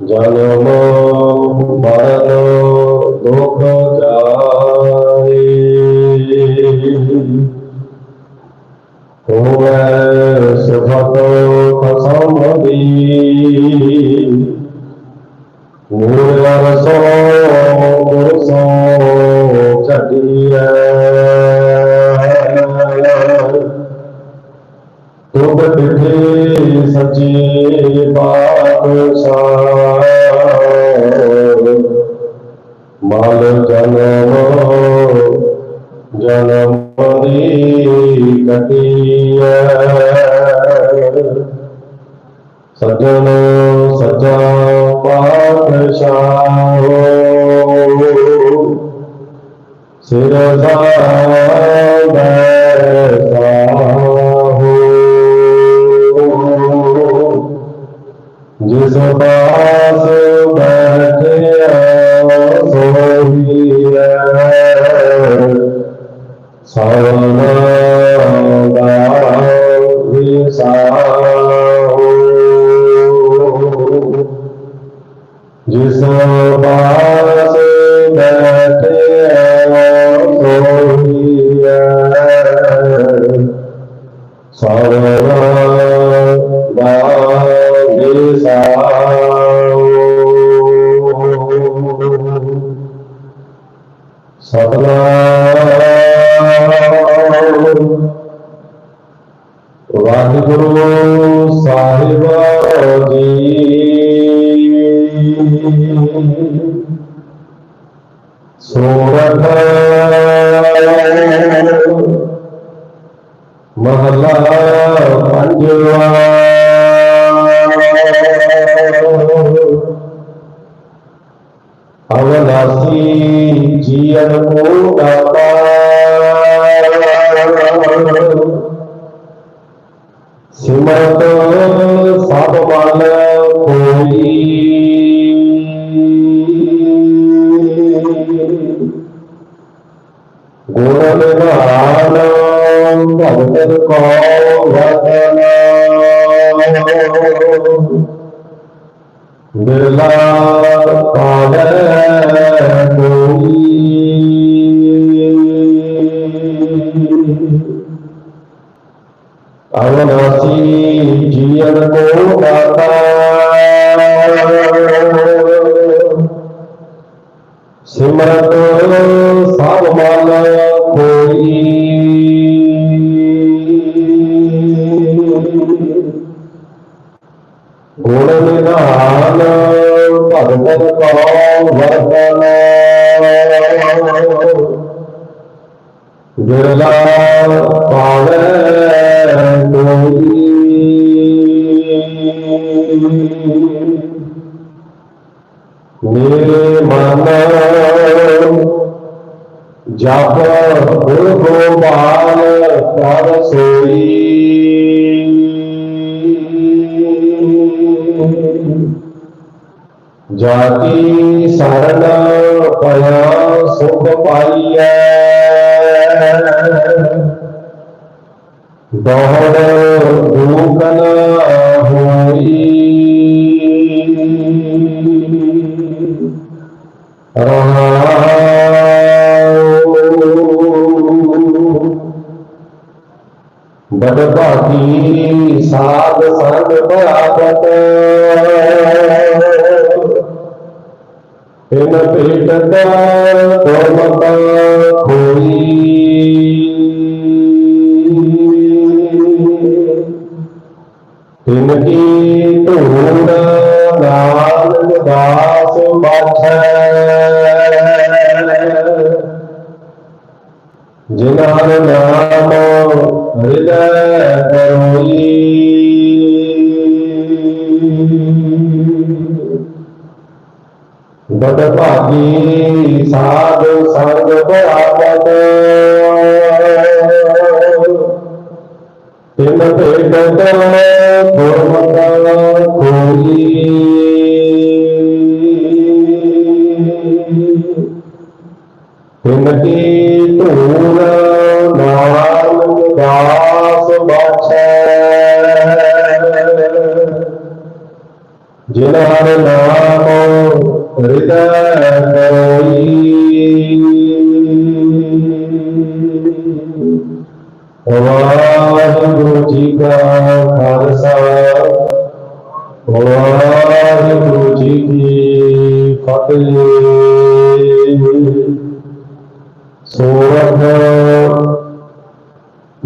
ਜਨਮ ਮਰਨ ਦੁਖ ਜਾਏ। ਹੋਵੇ ਸੁਖਤ ਖਸਮਦੀ ਮੂਲ ਰਸੋ ਗੁਰਸੋ ਛੱਡੀਐ सचे पाप माल जन्म जन्म कटिय। सजन सजा पाप सिर सा ਜਿਸ ਪਾਸ ਬੈਠਿਆ ਸੋਈ ਹੈ ਸਾਵਨਾ ਸਤਨਾਮ ਵਾਹਿਗੁਰੂ ਸਾਹਿਬ ਜੀ। ਸੋਰਠ ਮਹਲਾ ਪੰਜਵਾ। ਅਵਨਾਸੀ ਜੀਵਨ ਕੋ ਦਾਤਾ ਸਿਮਰਤ ਸਭ ਮਨ ਕੋਈ। ਗੁਣ ਨਿਧਾਨ ਭਗਤ ਕੋ ਵਤਨ ਬਿਰਲਾ ਕਾਲੇ ਕੋਈ। ਅਵਨਾਸੀ ਜੀਵਨ ਕੋ ਦਾਤਾ ਸਿਮਰਤ ਸਭ ਮਨ ਕੋਈ ਗੁਣ ਨਿਧਾਨ ਭਗਤ ਕੋ ਵਰਤਨ ਬਿਰਲਾ ਪਾਵੈ मन जप गोपाल जाति शरण पया सुख पाई दोहर दूकन बदबाकी साध संग बराबत। इन पेट का खोई। तिनकी धूड़ दान दास पाठ जिनार नाम हृदय करोई। बट भागी साधु संग बराबर तिन भेट गुरमत खोली तिन की ਜਿਨ੍ਹਾਂ ਨਾਮ ਹਿਰਦੈ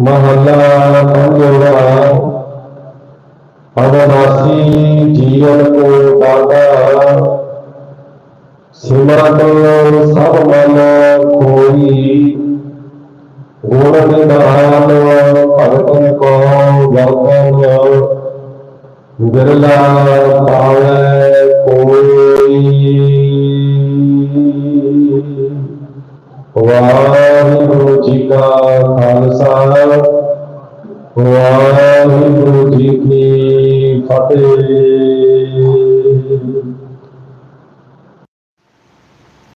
महला मंगला जीवन को दाता सिमरत सब मन खोई गुण निधान भगतन को वर्तन बिरला पावे कोई वाहिगुरु जी का 我